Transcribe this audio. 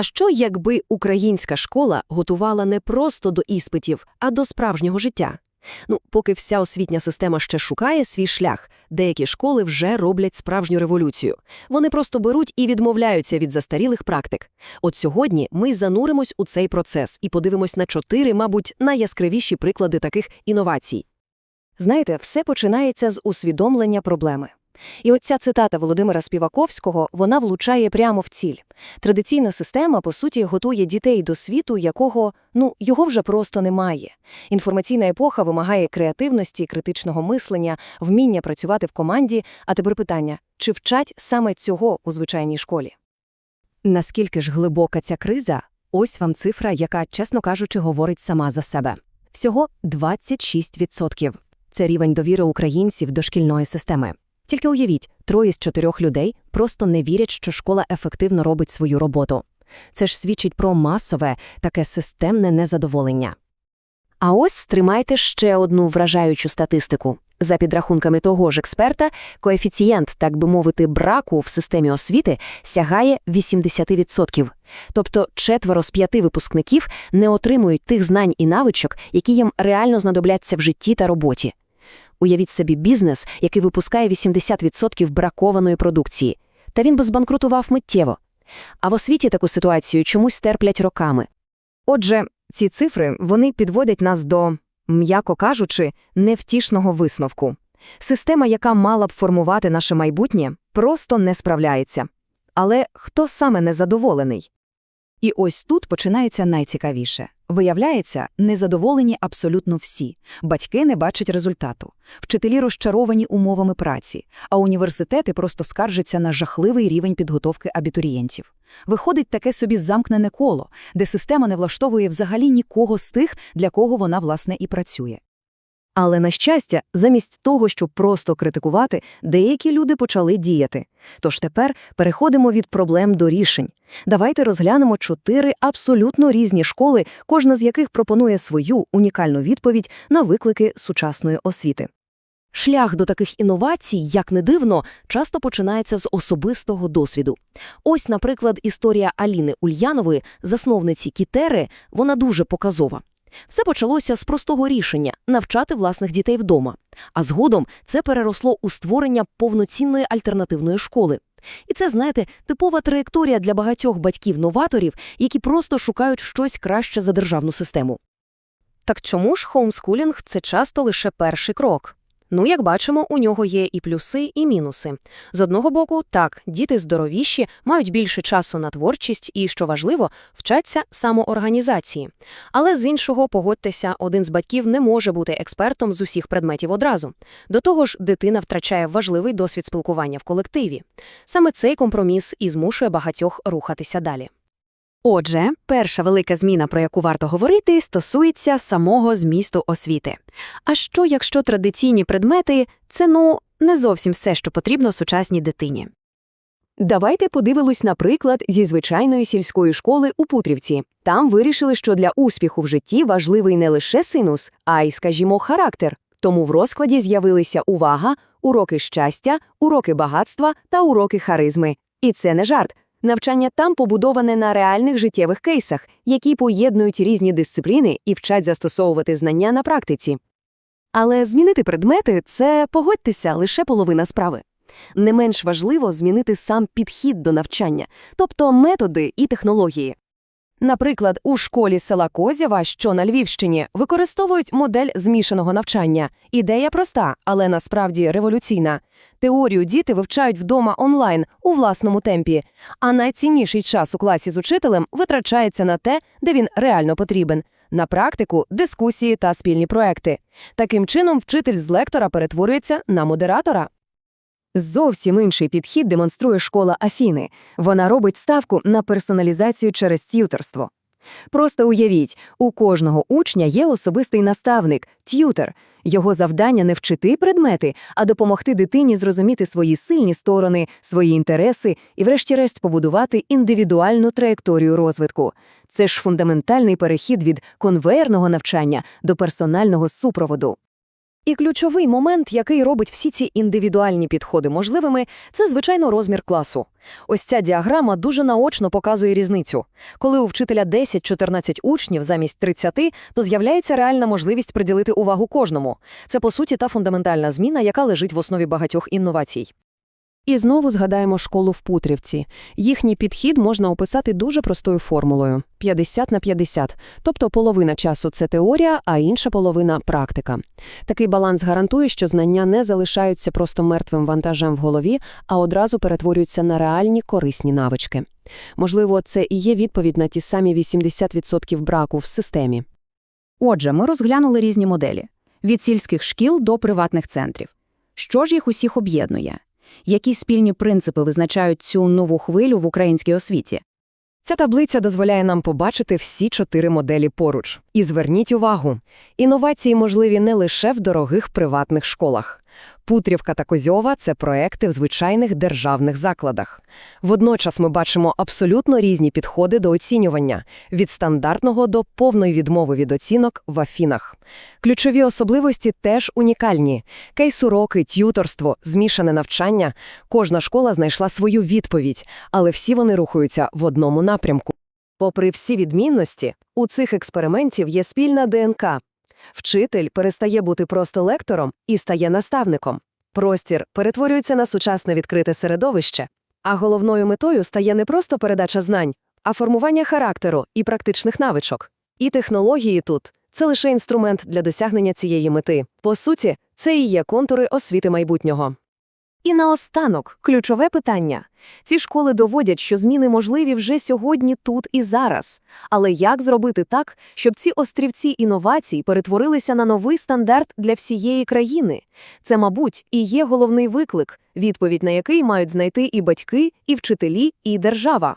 А що, якби українська школа готувала не просто до іспитів, а до справжнього життя? Ну, поки вся освітня система ще шукає свій шлях, деякі школи вже роблять справжню революцію. Вони просто беруть і відмовляються від застарілих практик. От сьогодні ми зануримось у цей процес і подивимось на чотири, мабуть, найяскравіші приклади таких інновацій. Знаєте, все починається з усвідомлення проблеми. І оця цитата Володимира Співаковського, вона влучає прямо в ціль. Традиційна система, по суті, готує дітей до світу, якого, ну, його вже просто немає. Інформаційна епоха вимагає креативності, критичного мислення, вміння працювати в команді, а тепер питання, чи вчать саме цього у звичайній школі? Наскільки ж глибока ця криза? Ось вам цифра, яка, чесно кажучи, говорить сама за себе. Всього 26%. Це рівень довіри українців до шкільної системи. Тільки уявіть, троє з чотирьох людей просто не вірять, що школа ефективно робить свою роботу. Це ж свідчить про масове, таке системне незадоволення. А ось тримайте ще одну вражаючу статистику. За підрахунками того ж експерта, коефіцієнт, так би мовити, браку в системі освіти сягає 80%. Тобто четверо з п'яти випускників не отримують тих знань і навичок, які їм реально знадобляться в житті та роботі. Уявіть собі бізнес, який випускає 80% бракованої продукції. Та він би збанкрутував миттєво. А в освіті таку ситуацію чомусь терплять роками. Отже, ці цифри вони підводять нас до, м'яко кажучи, невтішного висновку. Система, яка мала б формувати наше майбутнє, просто не справляється. Але хто саме незадоволений? І ось тут починається найцікавіше. Виявляється, незадоволені абсолютно всі. Батьки не бачать результату. Вчителі розчаровані умовами праці, а університети просто скаржаться на жахливий рівень підготовки абітурієнтів. Виходить таке собі замкнене коло, де система не влаштовує взагалі нікого з тих, для кого вона, власне, і працює. Але, на щастя, замість того, щоб просто критикувати, деякі люди почали діяти. Тож тепер переходимо від проблем до рішень. Давайте розглянемо чотири абсолютно різні школи, кожна з яких пропонує свою унікальну відповідь на виклики сучасної освіти. Шлях до таких інновацій, як не дивно, часто починається з особистого досвіду. Ось, наприклад, історія Аліни Ульянової, засновниці Кітери, вона дуже показова. Все почалося з простого рішення навчати власних дітей вдома. А згодом це переросло у створення повноцінної альтернативної школи. І це, знаєте, типова траєкторія для багатьох батьків-новаторів, які просто шукають щось краще за державну систему. Так чому ж хоумскулінг – це часто лише перший крок? Ну, як бачимо, у нього є і плюси, і мінуси. З одного боку, так, діти здоровіші, мають більше часу на творчість і, що важливо, вчаться самоорганізації. Але з іншого, погодьтеся, один з батьків не може бути експертом з усіх предметів одразу. До того ж, дитина втрачає важливий досвід спілкування в колективі. Саме цей компроміс і змушує багатьох рухатися далі. Отже, перша велика зміна, про яку варто говорити, стосується самого змісту освіти. А що, якщо традиційні предмети це ну не зовсім все, що потрібно сучасній дитині? Давайте подивимось, наприклад, зі звичайної сільської школи у Путрівці. Там вирішили, що для успіху в житті важливий не лише синус, а й, скажімо, характер. Тому в розкладі з'явилися увага, уроки щастя, уроки багатства та уроки харизми. І це не жарт. Навчання там побудоване на реальних життєвих кейсах, які поєднують різні дисципліни і вчать застосовувати знання на практиці. Але змінити предмети це, погодьтеся, лише половина справи. Не менш важливо змінити сам підхід до навчання, тобто методи і технології. Наприклад, у школі села Козєва, що на Львівщині, використовують модель змішаного навчання. Ідея проста, але насправді революційна. Теорію діти вивчають вдома онлайн у власному темпі, а найцінніший час у класі з учителем витрачається на те, де він реально потрібен. На практику, дискусії та спільні проекти. Таким чином, вчитель з лектора перетворюється на модератора. Зовсім інший підхід демонструє школа Афіни. Вона робить ставку на персоналізацію через т'юторство. Просто уявіть, у кожного учня є особистий наставник, т'ютер. Його завдання не вчити предмети, а допомогти дитині зрозуміти свої сильні сторони, свої інтереси і, врешті-решт, побудувати індивідуальну траєкторію розвитку. Це ж фундаментальний перехід від конвейерного навчання до персонального супроводу. І ключовий момент, який робить всі ці індивідуальні підходи можливими, це, звичайно, розмір класу. Ось ця діаграма дуже наочно показує різницю. Коли у вчителя 10-14 учнів замість 30, то з'являється реальна можливість приділити увагу кожному. Це, по суті, та фундаментальна зміна, яка лежить в основі багатьох інновацій. І знову згадаємо школу в Путрівці. Їхній підхід можна описати дуже простою формулою – 50 на 50. Тобто половина часу – це теорія, а інша половина – практика. Такий баланс гарантує, що знання не залишаються просто мертвим вантажем в голові, а одразу перетворюються на реальні корисні навички. Можливо, це і є відповідь на ті самі 80% браку в системі. Отже, ми розглянули різні моделі – від сільських шкіл до приватних центрів. Що ж їх усіх об'єднує? Які спільні принципи визначають цю нову хвилю в українській освіті? Ця таблиця дозволяє нам побачити всі чотири моделі поруч. І зверніть увагу, інновації можливі не лише в дорогих приватних школах. Путрівка та Козьова – це проекти в звичайних державних закладах. Водночас ми бачимо абсолютно різні підходи до оцінювання – від стандартного до повної відмови від оцінок в афінах. Ключові особливості теж унікальні. Кейс-уроки, т'юторство, змішане навчання – кожна школа знайшла свою відповідь, але всі вони рухаються в одному напрямку. Попри всі відмінності, у цих експериментів є спільна ДНК. Вчитель перестає бути просто лектором і стає наставником. Простір перетворюється на сучасне відкрите середовище, а головною метою стає не просто передача знань, а формування характеру і практичних навичок. І технології тут це лише інструмент для досягнення цієї мети. По суті, це і є контури освіти майбутнього. І наостанок, ключове питання. Ці школи доводять, що зміни можливі вже сьогодні, тут і зараз. Але як зробити так, щоб ці острівці інновацій перетворилися на новий стандарт для всієї країни? Це, мабуть, і є головний виклик, відповідь на який мають знайти і батьки, і вчителі, і держава.